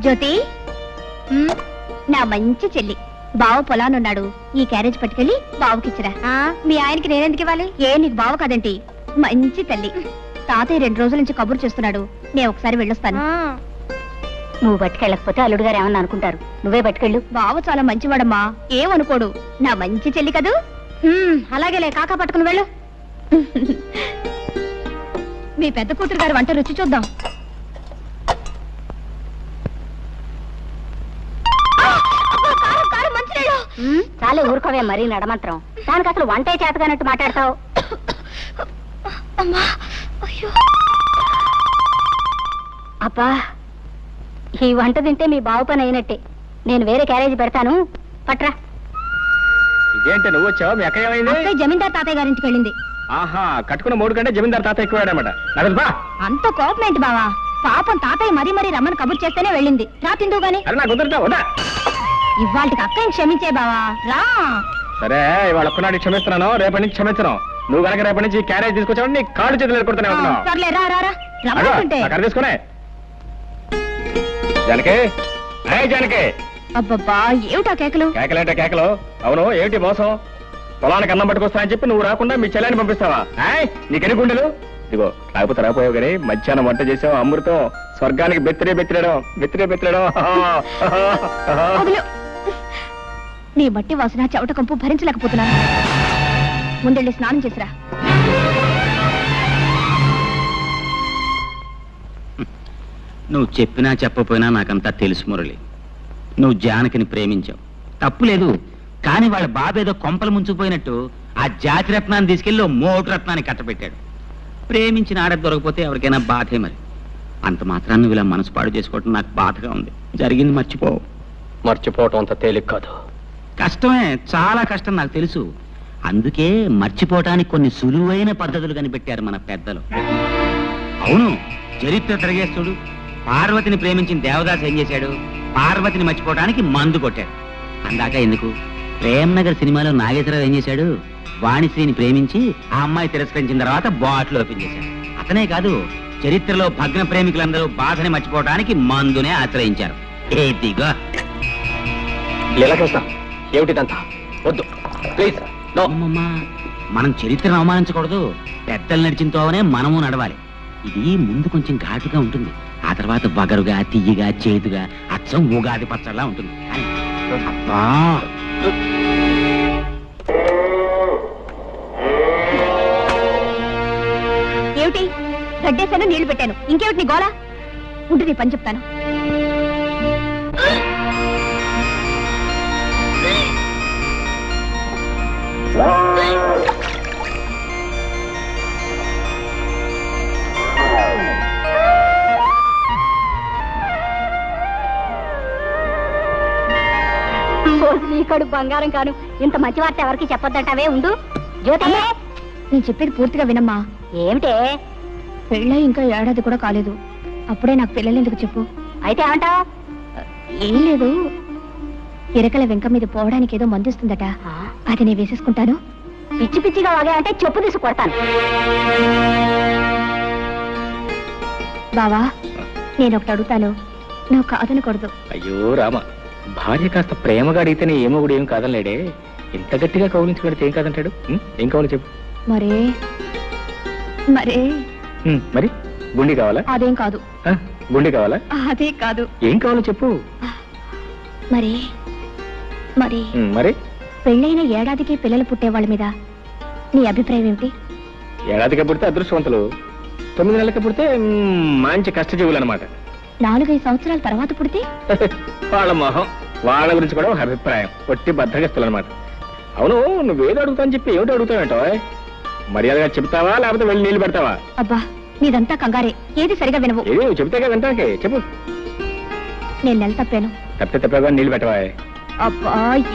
జ్యోతి? నా మంచి చెల్లి. బావ పొలానున్నాడు. ఈ క్యారేజ్ పట్టుకెళ్ళి బావకిచ్చిరా. మీ ఆయనకి నేనెందుకు ఇవ్వాలి? ఏ నీకు బావ కదంటి. మంచి తల్లి. తాతయ్య రెండు రోజుల నుంచి కబురు చేస్తున్నాడు. నేను ఒకసారి వెళ్ళొస్తాను. నువ్వు పట్టుకెళ్ళకపోతే అల్లుడు గారు ఏమన్నా అనుకుంటారు? నువ్వే పట్టుకెళ్ళు. బావ చాలా మంచివాడమ్మా. ఏమనుకోడు. నా మంచి చెల్లి కదూ? హ్మ్, అలాగేలే కాకా పట్టుకుని వెళ్ళు. మీ పెద్ద కూతురు గారి వంట రుచి చూద్దాం. చాలే ఊరుకోవే మరీ నడమంత్రం. దానికి అసలు వంటే చేతగానట్టు మాట్లాడతావు. అమ్మా అయ్యో. అబ్బా ఈ వంట తింటే మీ బావు పని అయినట్టే. నేను వేరే క్యారేజీ పెడతాను. పట్రా. ఇదేంటి నువ్వు వచ్చావు? మీ అక్క ఏమైంది? అత్తయ్య జమీందార్ తాతయ్య గారింటికి వెళ్ళింది. ఆహా కట్టుకున్న మూడు కంటే జమీందార్ తాత ఎక్కువాడనమాట నాకు బా! అంత కోపం ఏంటి బావా? పాపం తాతయ్య మరీ మరీ రమ్మని కబుర్ చేస్తేనే వెళ్ళింది. రా తిందువు గాని. అరే నాకు కుదరదా వదా. ఇవాళకి అక్కని క్షమించే బావా. రా. సరే ఇవాళ ఒక్కనాడు క్షమిస్తున్నాను రేపటి నుంచి క్షమించను. నువ్వు కనుక రేపటి నుంచి క్యారేజ్ తీసుకొచ్చావు నీ కాళ్ళు చేతులు ఆ, ఉంటున్నావు. సర్లే రా రా రా. అగో, రమ్మంటుంటే. నా కర్ర తీసుకునే. జానకి. అయ్యి జానకి. అబ్బబ్బా ఏమిటా కేకలు? కేకలేంటే కేకలు? అవును ఏమిటి మోసం? పొలానికి అన్నం పట్టుకొస్తానని చెప్పి నువ్వు రాకుండా మీ చెల్లెని పంపిస్తావా? ఆయ్ నీకెన్ని గుండెలు? ఇదిగో రాకపోతే రాపోయావు కానీ మధ్యాహ్నం వంట చేసావు అమృతం స్వర్గానికి బెత్తిరే బెత్తిరడం బెత్తిరే బెత్తిరడం నీ మట్టి వాసన చెవట కంపు భరించలేకపోతున్నాను. ముందెళ్ళి స్నానం చేసిరా. నువ్వు చెప్పినా చెప్పపోయినా నాకంతా తెలుసు మురళి. నువ్వు జానకిని ప్రేమించావు. తప్పు లేదు. కానీ వాళ్ళ బాబేదో కొంపలు ముంచుకుపోయినట్టు ఆ జాతి రత్నాన్ని తీసుకెళ్ళి మోటు రత్నాన్ని కట్టబెట్టాడు. ప్రేమించిన ఆడ దొరకపోతే ఎవరికైనా బాధే మరి. అంత మాత్రాన్ని ఇలా మనసు పాడు చేసుకోవటం నాకు బాధగా ఉంది. జరిగింది మర్చిపో మర్చిపోవటం అంత తేలిక కాదు. కష్టమే చాలా కష్టం నాకు తెలుసు. అందుకే మర్చిపోవటానికి కొన్ని సులువైన పద్ధతులు కనిపెట్టారు మన పెద్దలు. అవును. చరిత్ర తిరగేస్తుడు పార్వతిని ప్రేమించిన దేవదాస్ ఏం చేశాడు? పార్వతిని మర్చిపోవటానికి మందు కొట్టాడు. అందాక ఎందుకు? ప్రేమ్ నగర్ సినిమాలో నాగేశ్వరరావు ఏం చేశాడు? వాణిశ్రీని ప్రేమించి ఆ అమ్మాయి తిరస్కరించిన తర్వాత బాటిల్ ఓపెన్ చేశాడు. అతనే కాదు చరిత్రలో భగ్న ప్రేమికులందరూ బాధని మర్చిపోవటానికి మందునే ఆశ్రయించారు. లీలకృష్ణ ఏమిటిదంతా? వద్దు. ప్లీజ్ నో అమ్మమ్మా, మనం చరిత్రను అవమానించకూడదు. పెద్దలు నడిచిన తోవనే మనము నడవాలి. ఇది ముందు కొంచెం ఘాటుగా ఉంటుంది. ఆ తర్వాత బగరుగా తియ్యగా చేదుగా అచ్చం ఉగాది పచ్చడిలా ఉంటుంది. అబ్బా! ఏమిటి? గడ్డేశాను నీళ్ళు పెట్టాను. ఇంకేమిటి ఉండి నీ పని చెప్తాను. నీకడు బంగారం కాను. ఇంత మంచి వార్త ఎవరికి చెప్పొద్దంటావే ఉండు. జ్యోతి! నేను చెప్పేది పూర్తిగా వినమ్మా. ఏమిటే? పెళ్ళై ఇంకా ఏడాది కూడా కాలేదు. అప్పుడే నాకు పిల్లలు ఎందుకు చెప్పు. అయితే ఏమంటావు? ఏం లేదు. ఇరకల వెంక మీద పోవడానికి ఏదో మందిస్తుందట. అది నేను వేసేసుకుంటాను. పిచ్చి పిచ్చిగా వాగా అంటే చెప్పు తీసి కొడతాను. బావా నేను ఒకటి అడుగుతాను. నువ్వు కాదనకూడదు. అయ్యో రామ. భార్య కాస్త ప్రేమగా అడిగితేనే ఏమో కూడా ఏం కాదనలేడే. ఇంత గట్టిగా కౌలించి పెడితే ఏం కాదంటాడు? ఏం కావాలి చెప్పు. మరే. మరే. మరి? గుండి కావాలా? అదేం కాదు. ఆ, గుండి కావాలా? అదే కాదు. ఏం కావాలో చెప్పు. మరి. మరి. మరి? పెళ్ళైన ఏడాదికి పిల్లలు పుట్టే వాళ్ళ మీద నీ అభిప్రాయం ఏమిటి? ఏడాదికి పుడితే అదృష్టవంతులు. తొమ్మిది నెలలకి పుడితే మ్, మంచి కష్టజీవులు అనమాట నాలుగైదు సంవత్సరాల తర్వాత పుడితే? వాళ్ళ మొహం వాళ్ళ గురించి కూడా ఒక అభిప్రాయం. ఒట్టి బద్దగస్తులు అనమాట అవును నువ్వేదో అడుగుతాని చెప్పి ఏమిటి అడుగుతావేంటో మర్యాదగా చెప్తావా లేకపోతే వెళ్ళి నీళ్ళు పెడతావా? అబ్బా నీదంతా కంగారే. ఏది సరిగా వినవు. ఏది నువ్వు చెప్తాగా వింటాకే చెప్పు. నేను నెల తప్పాను. తప్పితే తప్పగా నీళ్ళు పెట్టవా అబ్బా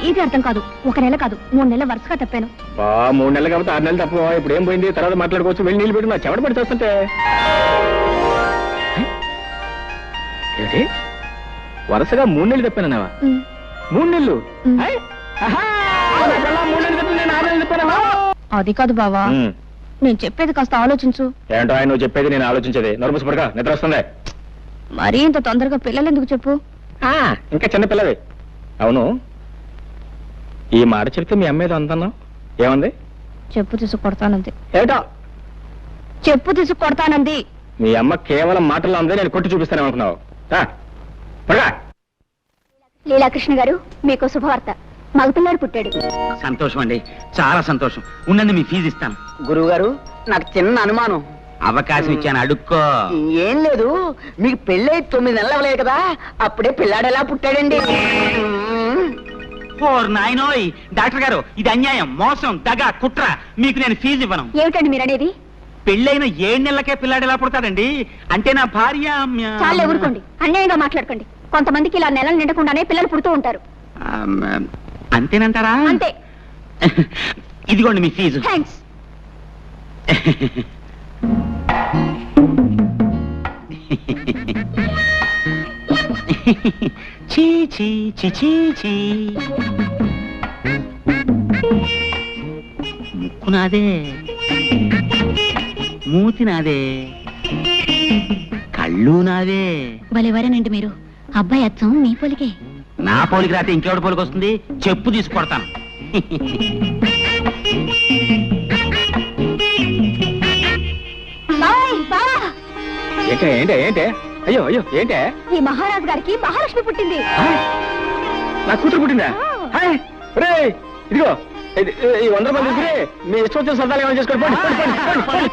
ఏది అర్థం కాదు. ఒక నెల కాదు మూడు నెలల వరుసగా తప్పాను. బా మూడు నెలలు కాబట్టి ఆరు నెలలు తప్ప ఇప్పుడు ఏం పోయింది? తర్వాత మాట్లాడుకోవచ్చు వెళ్ళి నీళ్ళు పెట్టి నా చెమట పడి చేస్తుంటే. వరుసగా మూడు నెలలు తప్పానన్నావా మూడు నెలలు? అది కాదు బావా. నేను చెప్పేది కాస్త ఆలోచించు. ఏంటో ఆయన నువ్వు చెప్పేది నేను ఆలోచించేది. నర్మస్ పడక నిద్ర వస్తుంది. మరీ ఇంత తొందరగా పిల్లలు ఎందుకు చెప్పు? ఇంకా చిన్నపిల్లవి అవును. ఈ మాట చెప్తే మీ అమ్మ ఏదో అందన్నావు? ఏముంది? చెప్పు తీసుకు కొడతానంది. ఏటో చెప్పు తీసుకు కొడతానంది. మీ అమ్మ కేవలం మాటల్లో ఉంది నేను కొట్టి చూపిస్తాను అనుకున్నావు. లీలాకృష్ణ గారు మీకు శుభవార్త. మగపిల్లాడు పుట్టాడు. సంతోషం అండి. చాలా సంతోషం. ఉండండి మీ ఫీజు ఇస్తాను. గురువు గారు నాకు చిన్న అనుమానం. అవకాశం ఇచ్చాను అడుక్కో. ఏం లేదు. మీకు పెళ్ళై తొమ్మిది నెలలు అవ్వలేదు కదా. అప్పుడే పిల్లాడు ఎలా పుట్టాడండి? ఓర్ నాయనోయ్. డాక్టర్ గారు ఇది అన్యాయం. మోసం దగ కుట్ర. మీకు నేను ఫీజు ఇవ్వను. ఏమిటండి మీరు అనేది పెళ్ళైన ఏడు నెలలకే పిల్లాడు ఎలా పుడతాడండి. అంటే నా భార్య చాలా ఊరుకోండి. అన్యాయంగా మాట్లాడకండి. కొంతమందికి ఇలా నెలలు నిండకుండానే పిల్లలు పుడుతూ ఉంటారు. అంతేనంటారా? అంతే. ఇదిగోండి మీ ఫీజు. థ్యాంక్స్ చీ చీ చీ చీ చీ. ముక్కు నాదే మూతి నాదే. కళ్ళు నాదే. భలేవరేనండి మీరు. అబ్బాయి అచ్చం మీ పొలికే. నా పోలికి రాతే ఇంకెవడి పోలికి వస్తుంది? చెప్పు తీసుకొడతాను. ఏంటే ఏంటే ఏంటే? అయ్యో అయ్యో ఏంటే? ఈ మహారాజు గారికి మహాలక్ష్మి పుట్టింది? నా కూతురు పుట్టిందా? హాయ్ ఒరేయ్, ఇదిగో ఇది- ఈ వంద తీసుకుని మీ ఇష్టం వచ్చిన సరదాలు ఏమైనా చేసుకోండి పోండి, పోండి, పోండి, పోండి,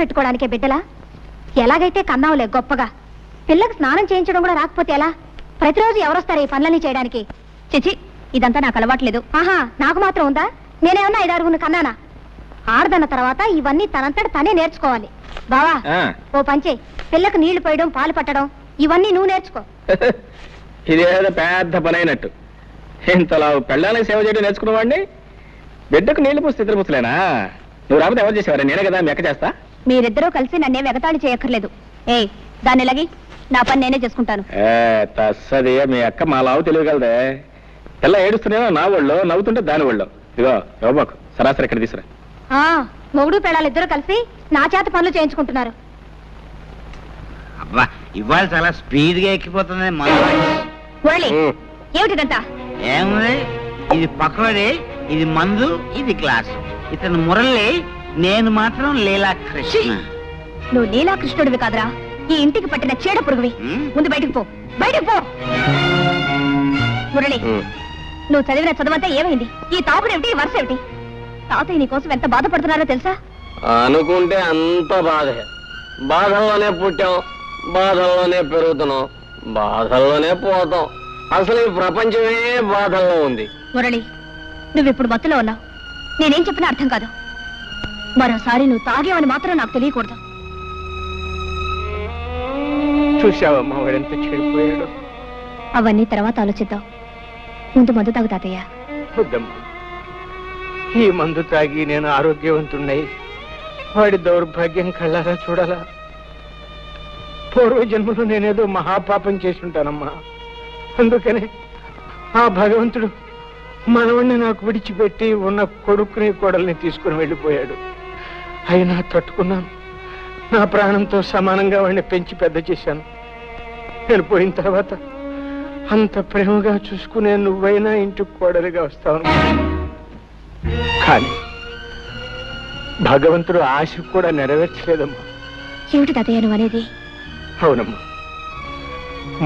పెట్టుకోవడానికే బిడ్డలా? ఎలాగైతే కన్నావులే గొప్పగా. పిల్లకి స్నానం చేయించడం కూడా రాకపోతే ఎలా? ప్రతిరోజు ఎవరొస్తారు ఈ పనులన్నీ చేయడానికి? చిచి ఇదంతా నాకు అలవాట్లేదు. ఆహా నాకు మాత్రం ఉందా? నేనేమన్నా ఐదారుగురిని కన్నానా? ఆడదన్న తర్వాత ఇవన్నీ తనంతట తనే నేర్చుకోవాలి. బావా ఓ పంచే పిల్లకు నీళ్ళు పోయడం పాలు పట్టడం ఇవన్నీ నువ్వు నేర్చుకో. ఇదేదో పెద్ద పని అయినట్టు ఇంతలా పెళ్ళానికి సేవ చేయడం నేర్చుకున్నవాడిని? బిడ్డకు నీళ్ళు పోస్తే ఇద్దరు పుస్తలేనా నువ్వు రాకపోతే ఎవరు చేసేవారు? నేనే కదా మీ అక్క చేస్తా? మీరిద్దరూ కలిసి నన్నే వెగతాళి చేయక్కర్లేదు. ఏ దాన్ని ఎలాగి నా పని నేనే చేసుకుంటాను. తస్సది మీ అక్క మా లావు తెలియగలదే. పిల్ల ఏడుస్తున్నాయో నా ఒళ్ళో నవ్వుతుంటే దాని ఒళ్ళో ఇదిగో ఇవ్వబాకు సరాసరి ఇక్కడ తీసురా ఆ మొగుడు పెళ్ళాలు ఇద్దరు కలిసి నా చేత పనులు చేయించుకుంటున్నారు. అబ్బా ఇవాళ చాలా స్పీడ్గా ఎక్కిపోతుంది మన ఏమిటిదంతా? ఏముంది? ఇది పకోడీ ఇది మందు ఇది గ్లాస్. ఇతను మురళి నేను మాత్రం లీలా కృష్ణ నువ్వు లీలాకృష్ణుడివి కాదురా. ఈ ఇంటికి పట్టిన చీడ పురుగువి. ముందు బయటికి పో. బయటికి పో! మురళి నువ్వు చదివిన చదువంతా ఏమైంది? ఈ తాపుడేమిటి ఈ వరుస ఏమిటి? తాతయ్య నీ కోసం ఎంత బాధపడుతున్నారో తెలుసా? అనుకుంటే అంత బాధే. బాధల్లోనే పుట్టాం బాధల్లోనే పెరుగుతున్నాం బాధల్లోనే పోతాం. అసలు ఈ ప్రపంచమే బాధల్లో ఉంది. మురళి నువ్విప్పుడు మత్తులో ఉన్నావు. నేనేం చెప్పినా అర్థం కాదు. మరోసారి నువ్వు తాగేవని మాత్రం నాకు తెలియకూడదు. చూసావమ్మా వాడెంత చెడిపోయాడు. అవన్నీ తర్వాత ఆలోచిద్దాం. ముందు మందు తాగు తాతయ్య. వద్దమ్మా. ఈ మందు తాగి నేను ఆరోగ్యవంతున్నై వాడి దౌర్భాగ్యం కళ్ళారా చూడాలా? పూర్వ జన్మలో నేనేదో మహాపాపం చేసి ఉంటానమ్మా అందుకనే ఆ భగవంతుడు మనవణ్ణి నాకు విడిచిపెట్టి ఉన్న కొడుకుని కోడల్ని తీసుకుని వెళ్ళిపోయాడు. అయినా తట్టుకున్నాను. నా ప్రాణంతో సమానంగా వాడిని పెంచి పెద్ద చేశాను. నేను పోయిన తర్వాత అంత ప్రేమగా చూసుకునే నువ్వైనా ఇంటికి కోడలిగా వస్తావు కానీ భగవంతుడు ఆశ కూడా నెరవేర్చలేదమ్మా. ఏమిటి తాతయ్య నువ్వు అనేది? అవునమ్మా.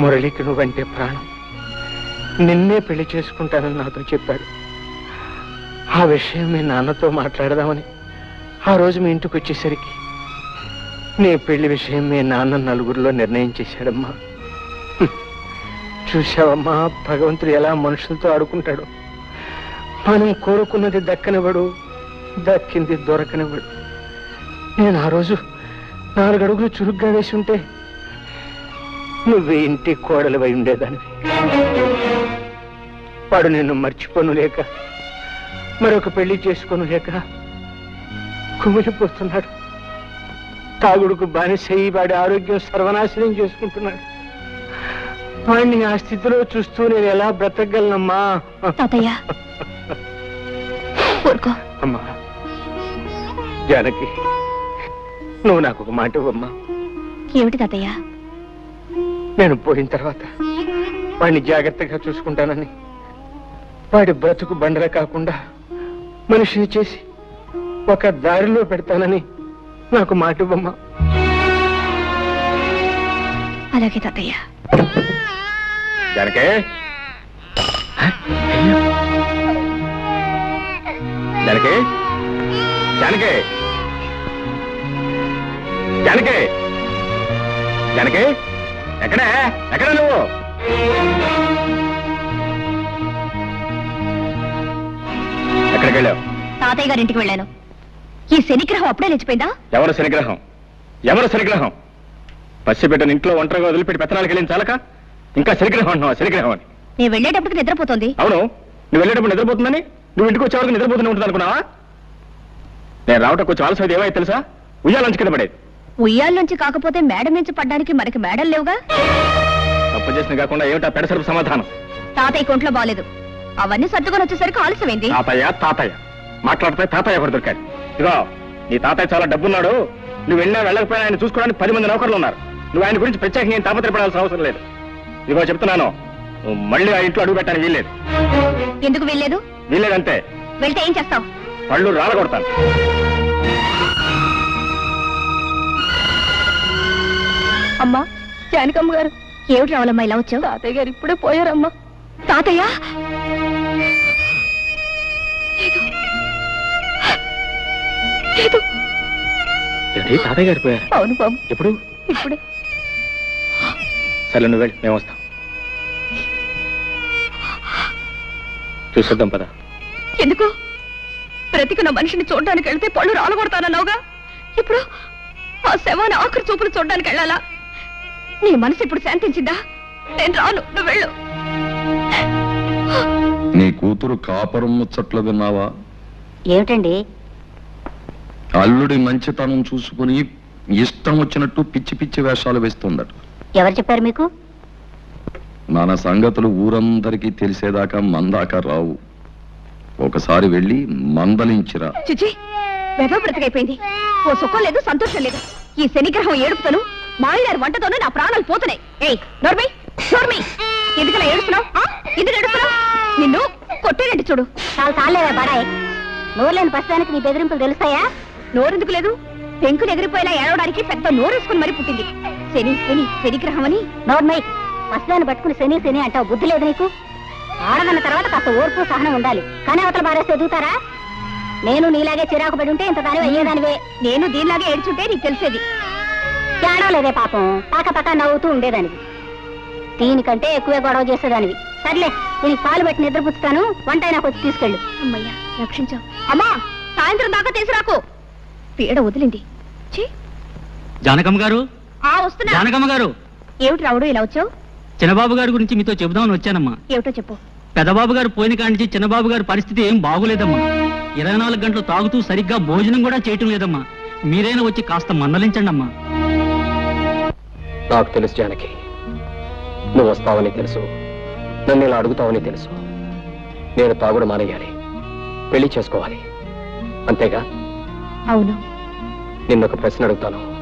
మురళికి నువ్వంటే ప్రాణం. నిన్నే పెళ్ళి చేసుకుంటానని నాతో చెప్పాడు. ఆ విషయం మీ నాన్నతో మాట్లాడదామని. ఆ రోజు మీ ఇంటికి వచ్చేసరికి నీ పెళ్ళి విషయం మీ నాన్న నలుగురిలో నిర్ణయం చేశాడమ్మా. చూశావమ్మా భగవంతుడు ఎలా మనుషులతో ఆడుకుంటాడు. మనం కోరుకున్నది దక్కనివ్వడు దక్కింది దొరకనివ్వడు. నేను ఆ రోజు నాలుగు అడుగులు చురుగ్గా వేసి ఉంటే నువ్వు ఇంటి కోడలు ఉండేదానివి. వాడు నిన్ను మర్చిపోను లేక మరొక పెళ్ళి చేసుకోను లేక కుమిలిపోతున్నాడు తాగుడుకు బానిసయ్యి వాడి ఆరోగ్యం సర్వనాశనం చేసుకుంటున్నాడు. వాడిని ఆ స్థితిలో చూస్తూ నేను ఎలా బ్రతకగలనమ్మా? తాతయ్య. ఊరుకో. అమ్మా జానకి నువ్వు నాకు ఒక మాట ఇవ్వమ్మా. ఏమిటి తాతయ్య? నేను పోయిన తర్వాత వాడిని జాగ్రత్తగా చూసుకుంటానని వాడి బ్రతుకు బండల కాకుండా మనిషిని చేసి ఒక దారిలో పెడతానని నాకు మాట ఇవ్వమ్మా అలాగే తాతయ్య. జానకే? జానకే? జానకే? జానకే? జానకే? ఎక్కడే? ఎక్కడ నువ్వు? ఎక్కడికి వెళ్ళావు తాతయ్య గారింటికి వెళ్ళాను. ఈ శనిగ్రహం అప్పుడే లేచిపోయిందా? ఎవరు శనిగ్రహం? ఎవరు శనిగ్రహం? పసిబిడ్డను ఇంట్లో ఒంటరిగా వదిలిపెట్టి పెత్తనాలకు వెళ్ళిన చాలక? ఇంకా శనిగ్రహం అంటున్నావా? శనిగ్రహం అని. నేను వెళ్ళేటప్పటికి నిద్రపోతుంది. అవును. నువ్వు వెళ్ళేటప్పుడు నిద్రపోతుందని? నువ్వు ఇంటికి వచ్చే వరకు నిద్రపోతూనే ఉంటుంది అనుకున్నావా? నేను రావటం కొంచెం ఆలస్యం ఏమైతే తెలుసా? ఉయ్యాలంచి కింద పడేది. ఉయ్యాల నుంచి కాకపోతే మేడ నుంచి పడ్డానికి మనకి మేడలు లేవుగా? తప్పు చేసిన కాకుండా ఏమిటా పెడసరపు సమాధానం? తాతయ్య కొంట్లో బాలేదు. అవన్నీ సర్దుకొని వచ్చేసరికి ఆలస్యమైంది. తాతయ్య తాతయ్య. మాట్లాడితే తాతయ్య ఒకటి దొరికాడు? ఇదిగో నీ తాతయ్య చాలా డబ్బున్నాడు. నువ్వు వెళ్ళినా వెళ్ళకపోయినా ఆయన చూసుకోవడానికి పది మంది నౌకర్లు ఉన్నారు. నువ్వు ఆయన గురించి ప్రత్యేకంగా ఏం తాపత్రపడాల్సిన అవసరం లేదు. ఇదిగో చెప్తున్నాను నువ్వు మళ్ళీ ఆ ఇంట్లో అడుగు పెట్టడానికి వీల్లేదు. ఎందుకు వెళ్ళలేదు వీల్లేదంతే వెళ్తే ఏం చేస్తావు? పళ్ళు రాలగొడతాను. అమ్మా జానకమ్మ గారు ఏమిటి రావాలమ్మా ఇలా వచ్చావు? తాతయ్య గారు ఇప్పుడే పోయారమ్మా. తాతయ్య? లేదు. ఏంటి తాతయ్య గారు పోయారు? అవును బాబు. ఎప్పుడు? ఇప్పుడే. సరే నువ్వు వెళ్ళి మేము వస్తాం. చూసొద్దాం పద. ఎందుకు? బ్రతికున్న మనిషిని చూడడానికి వెళ్తే పళ్ళు రాలగొడతానన్నావుగా? ఇప్పుడు ఆ శవాన్ని ఆఖరి చూపులు చూడడానికి వెళ్ళాలా? నీ మనసు ఇప్పుడు శాంతించిందా? నేను రాను నువ్వు వెళ్ళు. నీ కూతురు కాపరం ముచ్చట్లు విన్నావా ఏమిటండి? అల్లుడి మంచితనం చూసుకుని ఇష్టం వచ్చినట్టు పిచ్చి పిచ్చి వేషాలు వేస్తుందట. ఎవరు చెప్పారు మీకు? మన సంగతులు ఊరందరికీ తెలిసేదాకా మందాక రావు. ఒకసారి వెళ్ళి మందలించిరా. చిచి వెధవ బ్రతికైపోయింది ఓ సుఖం లేదు సంతోషం లేదు. ఈ శనిగ్రహం ఏడుపుతను మాయదారి వంటతోనూ నా ప్రాణాలు పోతున్నాయి. ఏయ్ నోర్మి నోర్మి. ఎందుకలా ఏడుస్తున్నావు? ఎందుకు ఏడుస్తున్నావు? నిన్ను కొట్టేనండి చూడు. చాలా చాలేవా బడాయ్ నోరు లేని ప్రస్తుతానికి నీ బెదిరింపులు తెలుస్తాయా? నోరెందుకు లేదు? పెంకులు ఎగిరిపోయేలా ఏడవడానికి పెద్ద నోరేసుకుని మరీ పుట్టింది. శని శని శనిగ్రహం అని నోర్మై ప్రస్తుతాన్ని పట్టుకుని శని శని అంటావు బుద్ధి లేదు నీకు? ఆడదన్న తర్వాత కాస్త ఓర్పు సహనం ఉండాలి. కానీ అవతల బారేస్తే ఎదుగుతారా? నేను నీలాగే చిరాకు పడి ఉంటే ఇంత దాని అయ్యేదానివే. నేను దీనిలాగే ఏడ్చుంటే నీకు తెలిసేది. ఏడవలేదే పాపం. పాక పక్క నవ్వుతూ ఉండేదానివి. దీనికంటే ఎక్కువే గొడవ చేసేదానివి. సర్లే దీనికి పాలు పెట్టి నిద్రపుచ్చుతాను. వంట నాకు వచ్చి తీసుకెళ్ళు. అమ్మయ్యా రక్షించావు అమ్మా సాయంత్రం దాకా తీసుకురాకు. పీడ వదిలింది. ఛీ, జానకమ్మ గారు? ఆ వస్తున్నా. జానకమ్మ గారు! ఏమిటి రావుడు ఇలా వచ్చావు? చిన్నబాబు గారి గురించి మీతో చెబుదామని వచ్చానమ్మా. ఏమిటో చెప్పు. పెద్దబాబు గారు పోయిన కాడి నుంచి చిన్నబాబు గారి పరిస్థితి ఏం బాగులేదమ్మా. ఇరవై నాలుగు గంటలు తాగుతూ సరిగ్గా భోజనం కూడా చేయటం లేదమ్మా. మీరైనా వచ్చి కాస్త మందలించండి అమ్మా నాకు తెలుసు జానకి. నువ్వు వస్తావని తెలుసు. నన్ను ఇలా అడుగుతావని తెలుసు. నేను తాగుడు మానేయాలి. పెళ్ళి చేసుకోవాలి. అంతేగా? అవును. నిన్నొక ప్రశ్న అడుగుతాను.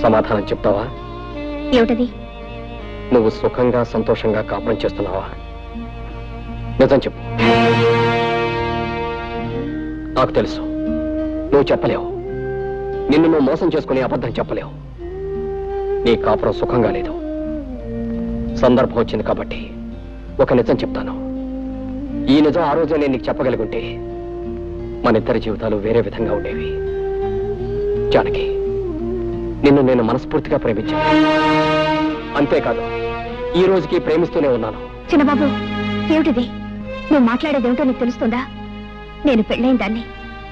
సమాధానం చెప్తావా? ఏమిటది? నువ్వు సుఖంగా సంతోషంగా కాపురం చేస్తున్నావా? నిజం చెప్పు. నాకు తెలుసు. నువ్వు చెప్పలేవు. నిన్ను నువ్వు మోసం చేసుకుని అబద్ధం చెప్పలేవు. నీ కాపురం సుఖంగా లేదు. సందర్భం వచ్చింది కాబట్టి ఒక నిజం చెప్తాను. ఈ నిజం ఆ రోజే నేను నీకు చెప్పగలిగుంటే మన ఇద్దరి జీవితాలు వేరే విధంగా ఉండేవి. జానకి నిన్ను నేను మనస్ఫూర్తిగా ప్రేమించాను. అంతేకాదు ఈ రోజుకి ప్రేమిస్తూనే ఉన్నాను. చిన్నబాబు ఏమిటిది? నువ్వు మాట్లాడేది ఏమిటో నీకు తెలుస్తుందా? నేను పెళ్ళైన దాన్ని.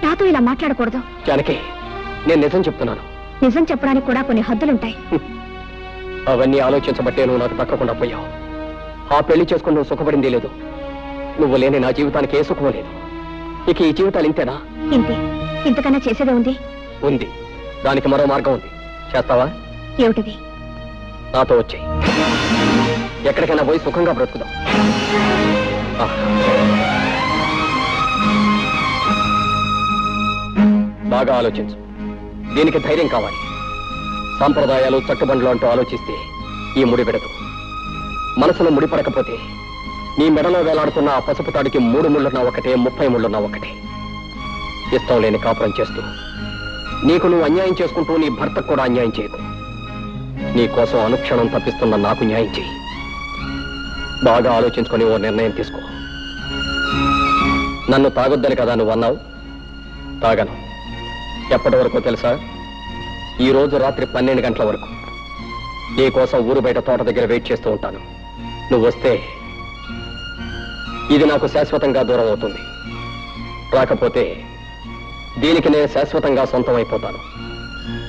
నాతో ఇలా మాట్లాడకూడదు. జానకి నేను నిజం చెప్తున్నాను. నిజం చెప్పడానికి కూడా కొన్ని హద్దులుంటాయి. అవన్నీ ఆలోచించబట్టే నువ్వు నాకు తక్కకుండా పోయావు. ఆ పెళ్ళి చేసుకుని నువ్వు సుఖపడింది లేదు. నువ్వు లేని నా జీవితానికి ఏ సుఖం లేదు. ఇక ఈ జీవితాలు ఇంతేనా? ఇంతే. ఇంతకన్నా చేసేదే ఉంది? ఉంది. దానికి మరో మార్గం ఉంది. చేస్తావా? ఏమిటిది? నాతో వచ్చాయి. ఎక్కడికైనా పోయి సుఖంగా బ్రతుకుదాం. బాగా ఆలోచించు. దీనికి ధైర్యం కావాలి. సాంప్రదాయాలు చట్టుబండ్లు అంటూ ఆలోచిస్తే ఈ ముడి విడదు మనసులో ముడిపడకపోతే నీ మెడలో వేలాడుతున్న ఆ పసుపు తాడికి మూడు ముళ్ళున్నా ఒకటే ముప్పై ముళ్ళున్నా ఒకటే. ఇష్టం లేని కాపురం చేస్తూ నీకు నువ్వు అన్యాయం చేసుకుంటూ నీ భర్తకు కూడా అన్యాయం చేయకు. నీ కోసం అనుక్షణం తప్పిస్తున్న నాకు న్యాయం చేయి. బాగా ఆలోచించుకొని ఓ నిర్ణయం తీసుకో. నన్ను తాగొద్దని కదా నువ్వు అన్నావు? తాగను. ఎప్పటి వరకు తెలుసా? ఈ రోజు రాత్రి పన్నెండు గంటల వరకు. నీకోసం ఊరు బయట తోట దగ్గర వెయిట్ చేస్తూ ఉంటాను. నువ్వు వస్తే ఇది నాకు శాశ్వతంగా దూరం అవుతుంది. రాకపోతే దీనికి నేను శాశ్వతంగా సొంతం అయిపోతాను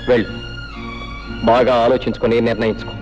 వెళ్ళు. బాగా ఆలోచించుకొని నిర్ణయించుకో.